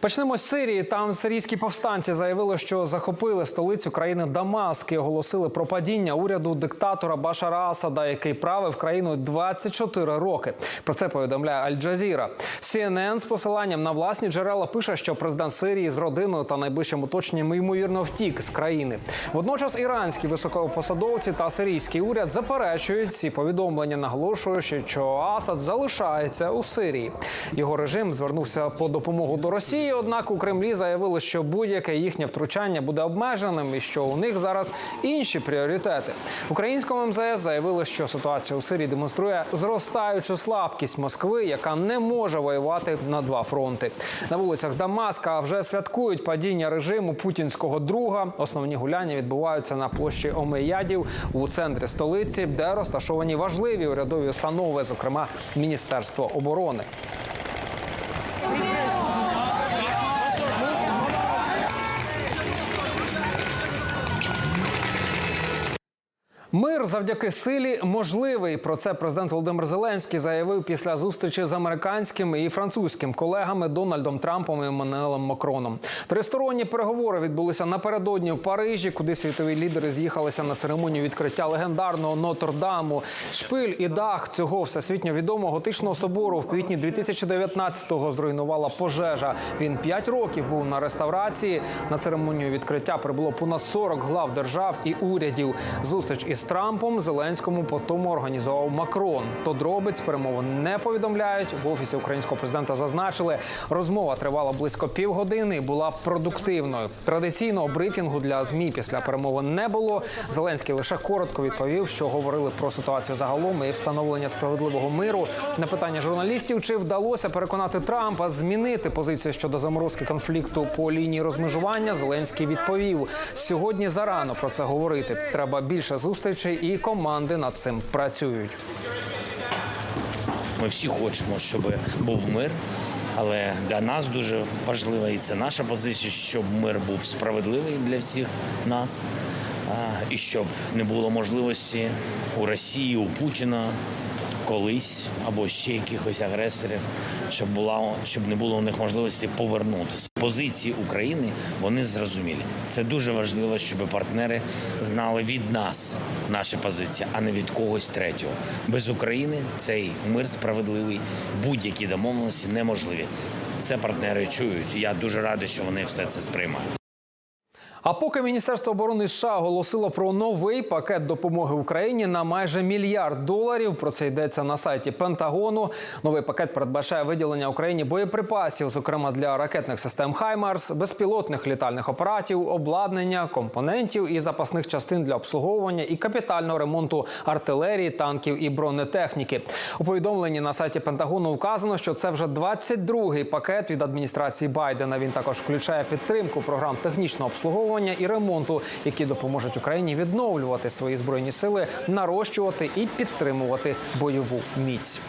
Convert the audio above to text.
Почнемо з Сирії. Там сирійські повстанці заявили, що захопили столицю країни Дамаск і оголосили про падіння уряду диктатора Башара Асада, який правив країною 24 роки. Про це повідомляє Аль-Джазіра. CNN з посиланням на власні джерела пише, що президент Сирії з родиною та найближчим оточенням ймовірно втік з країни. Водночас іранські високопосадовці та сирійський уряд заперечують ці повідомлення, наголошуючи, що Асад залишається у Сирії. Його режим звернувся по допомогу до Росії. Однак у Кремлі заявили, що будь-яке їхнє втручання буде обмеженим і що у них зараз інші пріоритети. Українському МЗС заявили, що ситуація у Сирії демонструє зростаючу слабкість Москви, яка не може воювати на два фронти. На вулицях Дамаска вже святкують падіння режиму путінського друга. Основні гуляння відбуваються на площі Омеядів у центрі столиці, де розташовані важливі урядові установи, зокрема Міністерство оборони. Мир завдяки силі можливий. Про це президент Володимир Зеленський заявив після зустрічі з американським і французьким колегами Дональдом Трампом і Еммануелем Макроном. Тристоронні переговори відбулися напередодні в Парижі, куди світові лідери з'їхалися на церемонію відкриття легендарного Нотр-Даму. Шпиль і дах цього всесвітньо відомого готичного собору в квітні 2019-го зруйнувала пожежа. Він п'ять років був на реставрації. На церемонію відкриття прибуло понад 40 глав держав і урядів. Зустріч із Трампом Зеленському потому організував Макрон. Подробиць перемовин не повідомляють. В офісі українського президента зазначили, розмова тривала близько півгодини і була продуктивною. Традиційного брифінгу для змі після перемовин не було. Зеленський лише коротко відповів, що говорили про ситуацію загалом і встановлення справедливого миру. На питання журналістів, чи вдалося переконати Трампа змінити позицію щодо заморозки конфлікту по лінії розмежування, Зеленський відповів: сьогодні зарано про це говорити. Треба більше зустрічей, і команди над цим працюють. Ми всі хочемо, щоб був мир. Але для нас дуже важлива і це наша позиція, щоб мир був справедливий для всіх нас, і щоб не було можливості у Росії, у Путіна колись або ще якихось агресорів, щоб була щоб не було у них можливості повернутися. Позиції України вони зрозумілі. Це дуже важливо, щоб партнери знали від нас наші позиції, а не від когось третього. Без України цей мир справедливий, будь-які домовленості неможливі. Це партнери чують. Я дуже радий, що вони все це сприймають. А поки Міністерство оборони США оголосило про новий пакет допомоги Україні на майже мільярд доларів. Про це йдеться на сайті Пентагону. Новий пакет передбачає виділення Україні боєприпасів, зокрема для ракетних систем Хаймарс, безпілотних літальних апаратів, обладнання, компонентів і запасних частин для обслуговування і капітального ремонту артилерії, танків і бронетехніки. У повідомленні на сайті Пентагону вказано, що це вже 22-й пакет від адміністрації Байдена. Він також включає підтримку програм технічного обслуговування і ремонту, які допоможуть Україні відновлювати свої збройні сили, нарощувати і підтримувати бойову міць.